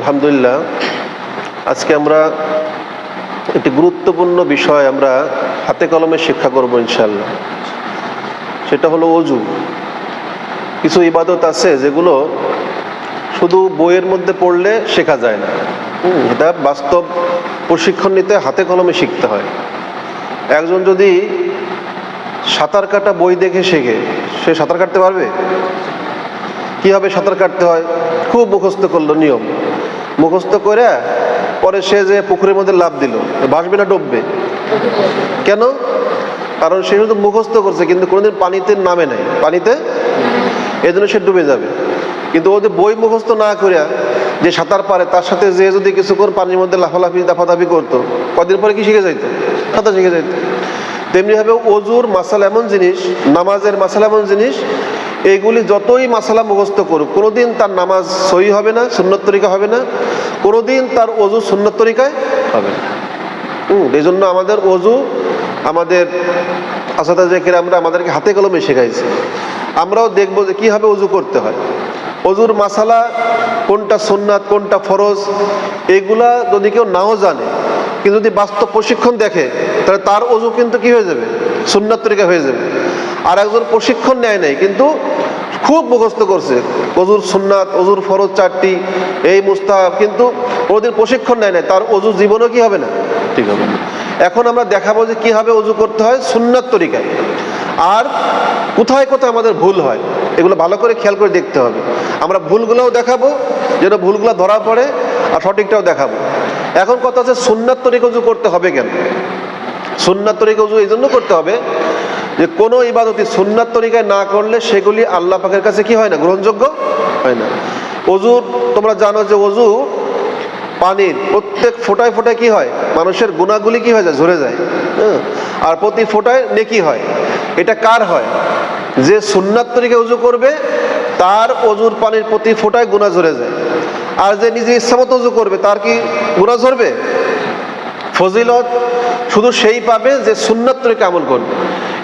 আলহামদুলিল্লাহ, আজকে আমরা একটি গুরুত্বপূর্ণ বিষয় আমরা হাতে কলমে শিক্ষা করব ইনশাল্লাহ সেটা হলো অজু। কিছু ইবাদত আছে যেগুলো শুধু বইয়ের মধ্যে পড়লে শেখা যায় না। এটা বাস্তব প্রশিক্ষণ নিতে হাতে কলমে শিখতে হয়। একজন যদি সাঁতার কাটা বই দেখে শেখে, সে সাঁতার কাটতে পারবে? কীভাবে সাঁতার কাটতে হয়? খুব মুখস্থ করল নিয়ম। মুখস্থ করে পরে সে যে পুকুরের মধ্যে লাভ দিল, ভাসবে না, ডুববে? কেন? কারণ সে শুধু মুখস্থ করছে, কিন্তু কোনোদিন পানিতে নামে নাই। পানিতে? এই জন্য সে ডুবে যাবে। কিন্তু ও যে বই মুখস্থ না করিয়া যে সাঁতার পারে, তার সাথে যে যদি কিছুক্ষণ পানির মধ্যে লাফালাফি, দাফাদাফি করতো, কদিন পরে কি শিখে যাইতো? সাঁতার শিখে যাইতো। তেমনিভাবে অজুর মাসাল এমন জিনিস, নামাজের মাসাল এমন জিনিস এইগুলি যতই মাসালা মুখস্থ করুক, কোনোদিন তার নামাজ সহি হবে না, সুন্নত তরিকা হবে না, কোনোদিন তার অজু সুন্নত তরিকায় হবে না। হুম এই জন্য আমাদের অজু আমাদের আসাদা জেকের আমরা আমাদেরকে হাতে কলমে শেখাইছে। আমরাও দেখব যে কীভাবে অজু করতে হয়। অজুর মাসালা কোনটা সুন্নাত, কোনটা ফরজ, এগুলা যদি কেউ নাও জানে কিন্তু যদি বাস্তব প্রশিক্ষণ দেখে তাহলে তার অজু কিন্তু কি হয়ে যাবে? সুন্নাত তরিকা হয়ে যাবে। আর একজন প্রশিক্ষণ নেয় নাই কিন্তু খুব মুখস্থ করছে। অজুর সুন্নাত অজুর ফরজ চারটি এই মুস্তাহাব কিন্তু ওদের প্রশিক্ষণ নেয় নাই। তার অজু জীবনও কি হবে না? ঠিক হবে এখন আমরা দেখাবো যে কীভাবে অজু করতে হয় সুন্নাত তরিকায়। আর কোথায় কোথায় আমাদের ভুল হয় এগুলো ভালো করে খেয়াল করে দেখতে হবে। আমরা ভুলগুলোও দেখাবো যেন ভুলগুলো ধরা পড়ে আর সঠিকটাও দেখাবো। এখন কথা আছে সুন্নাত তরিকা উজু করতে হবে কেন? সুন্নাত তরিকা উজু এই জন্য করতে হবে যে কোনো ইবাদতি সুন্নাত তরিকায় না করলে সেগুলি আল্লাহ পাকের কাছে কি হয় না? গ্রহণযোগ্য হয় না। অজুর তোমরা জানো যে অজু পানির প্রত্যেক ফোটায় ফোটায় কি হয়? মানুষের গুণাগুলি কি হয়ে যায়? ঝরে যায়। হ্যাঁ? আর প্রতি ফোটায় নেকি হয়। এটা কার হয়? যে সুন্নাত তরিকে উজু করবে, তার অজুর পানির প্রতি ফোটায় গুণা ঝরে যায়। আর যে নিজে ইচ্ছামত উজু করবে, তার কি গুণা ঝরবে? ফজিলত শুধু সেই পাবে যে সুন্নাত তরিকা আমল করবে।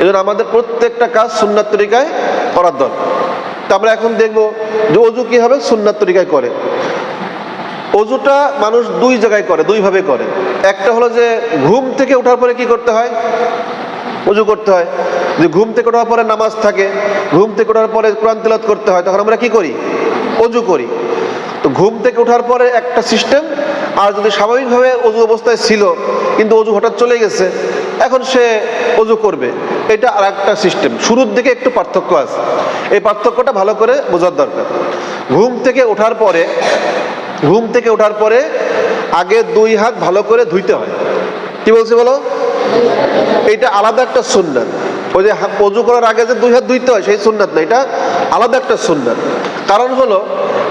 এজন্য আমাদের প্রত্যেকটা কাজ সুন্নাত তরিকায় করার দরকার। তা আমরা এখন দেখব যে অজু কি হবে সুন্নাত তরিকায় করে। অজুটা মানুষ দুই জায়গায় করে, দুইভাবে করে। একটা হলো যে ঘুম থেকে ওঠার পরে কি করতে হয়? অজু করতে হয়। যে ঘুম থেকে ওঠার পরে নামাজ থাকে, ঘুম থেকে ওঠার পরে কোরআন তেলাত করতে হয়, তখন আমরা কি করি? অজু করি। তো ঘুম থেকে ওঠার পরে একটা সিস্টেম, আর যদি স্বাভাবিকভাবে অজু অবস্থায় ছিল, কিন্তু অজু হঠাৎ চলে গেছে, এখন সে অজু করবে। এটা আর একটা সিস্টেম। শুরুর দিকে একটু পার্থক্য আছে। এই পার্থক্যটা ভালো করে বোঝার দরকার। ঘুম থেকে ওঠার পরে, ঘুম থেকে ওঠার পরে আগে দুই হাত ভালো করে ধুইতে হয়। কি বলছি বলো? এইটা আলাদা একটা সুন্নাত। ওই যে অজু করার আগে যে দুই হাত ধুইতে হয়, সেই সুন্নাত না। এটা আলাদা একটা সুন্নাত। কারণ হলো,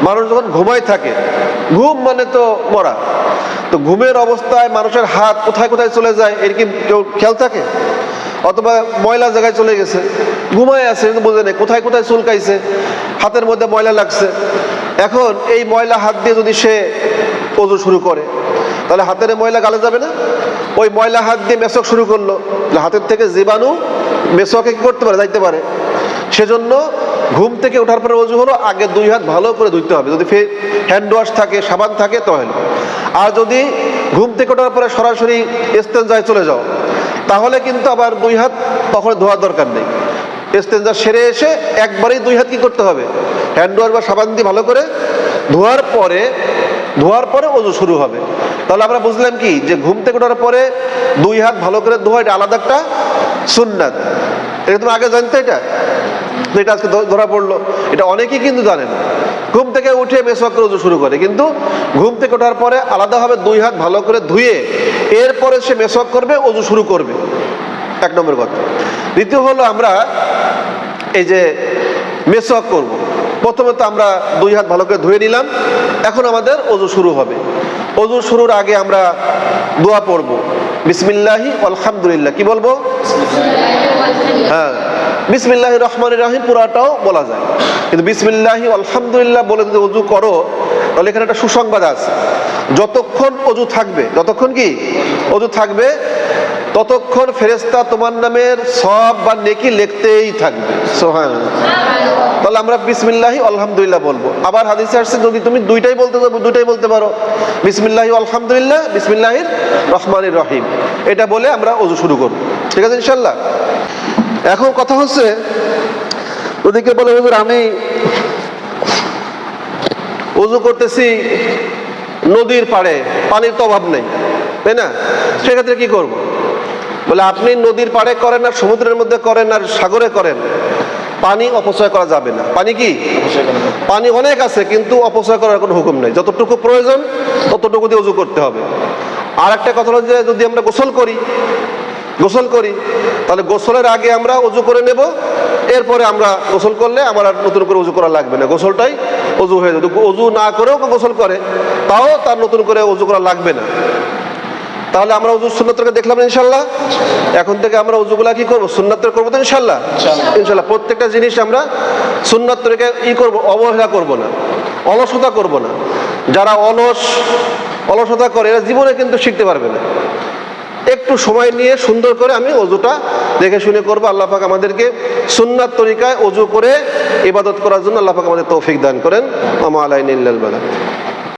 মানুষ যখন ঘুমায় থাকে, ঘুম মানে তো মরা। তো ঘুমের অবস্থায় মানুষের হাত কোথায় কোথায় চলে যায়, এর কি কেউ খেয়াল থাকে? অথবা ময়লা জায়গায় চলে গেছে, ঘুমায় আছে, কিন্তু বোঝে নেই, কোথায় কোথায় চুলকাইছে, হাতের মধ্যে ময়লা লাগছে। এখন এই ময়লা হাত দিয়ে যদি সে অজু শুরু করে, তাহলে হাতের ময়লা গালে যাবে না? ওই ময়লা হাত দিয়ে মেসক শুরু করল হাতের থেকে জীবাণু মেসকে কি করতে পারে, যাইতে পারে। সেজন্য ঘুম থেকে ওঠার পরে অজু হলো, আগে দুই হাত ভালো করে ধুইতে হবে। যদি হ্যান্ড ওয়াশ থাকে, সাবান থাকে, তাহলে। আর যদি ঘুম থেকে ওঠার পরে সরাসরি এস্তেঞ্জায় চলে যাও, তাহলে কিন্তু আবার দুই হাত তখন ধোয়ার দরকার নেই। এস্তেঞ্জা সেরে এসে একবারেই দুই হাত কি করতে হবে? হ্যান্ড ওয়াশ বা সাবান দিয়ে ভালো করে ধোয়ার পরে ধোয়ার পরে অজু শুরু হবে। তাহলে আমরা বুঝলাম কি, যে ঘুম থেকে ওঠার পরে দুই হাত ভালো করে ধোয়া, এটা আলাদা একটা সুন্নাত। এটা তুমি আগে জানতে এটা? তো এটা আজকে ধরা পড়ল এটা অনেকেই কিন্তু জানেন ঘুম থেকে উঠে মেসওয়াক করে উজু শুরু করে কিন্তু ঘুম থেকে ওঠার পরে আলাদাভাবে দুই হাত ভালো করে ধুয়ে এরপরে সে মেসওয়াক করবে অজু শুরু করবে। এক নম্বর কথা। দ্বিতীয় হলো আমরা এই যে মেসওয়াক করব। প্রথমে তো আমরা দুই হাত ভালো করে ধুয়ে নিলাম এখন আমাদের অজু শুরু হবে। অজু শুরুর আগে আমরা দোয়া পড়ব। বিসমিল্লাহি আলহামদুলিল্লাহ কি বলব? হ্যাঁ। বিসমিল্লাহ রহমান রাহিম, পুরাটাও বলা যায়। কিন্তু বিসমিল্লাহি, আলহামদুলিল্লাহ বলে যদি অজু করো, তাহলে এখানে একটা সুসংবাদ আছে। যতক্ষণ অজু থাকবে, যতক্ষণ কি? অজু থাকবে, ততক্ষণ ফেরেস্তা তোমার নামের সব বা নেকি লিখতেই থাকবে। সোহান তাহলে আমরা বিসমিল্লাহি, আলহামদুলিল্লাহ বলব। আবার হাদিসে আসছে, যদি তুমি দুইটাই বলতে পারো দুইটাই বলতে পারো। বিসমিল্লাহি, আলহামদুলিল্লাহ, বিসমিল্লাহির রহমানির রহিম। এটা বলে আমরা অজু শুরু করব। ঠিক আছে ইনশাল্লাহ এখন কথা হচ্ছে, ওদিকে বলে, হুজুর, আমি উজু করতেছি নদীর পাড়ে, পানির তো অভাব নেই, তাই না? সেক্ষেত্রে কি করব? বলে, আপনি নদীর পাড়ে করেন আর সমুদ্রের মধ্যে করেন আর সাগরে করেন, পানি অপচয় করা যাবে না। পানি কি? পানি অনেক আছে, কিন্তু অপচয় করার কোনো হুকুম নেই। যতটুকু প্রয়োজন, ততটুকু দিয়ে উজু করতে হবে। আর একটা কথা হলো যে, যদি আমরা গোসল করি গোসল করি। তাহলে গোসলের আগে আমরা উজু করে নেব। এরপরে আমরা গোসল করলে আমার আর নতুন করে উজু করা লাগবে না। গোসলটাই উজু হয়ে যাবে। উজু না করেও গোসল করে তাও তার নতুন করে উজু করা লাগবে না। তাহলে আমরা উজু সুন্নতকে দেখলাম ইনশাল্লাহ এখন থেকে আমরা উজুগুলা কি করব? সুন্নাতের করব তো ইনশাল্লাহ ইনশাল্লাহ প্রত্যেকটা জিনিস আমরা সুন্নাতকে ই করব অবহেলা করব না। অলসতা করব না। যারা অলস অলসতা করে এরা জীবনে কিন্তু শিখতে পারবে না। একটু সময় নিয়ে সুন্দর করে আমি অজুটা দেখে শুনে করব। আল্লাহ পাক আমাদেরকে সুন্নাত তরিকায় অজু করে ইবাদত করার জন্য আল্লাহ পাক আমাদের তৌফিক দান করেন। আমা আলাইন বালা।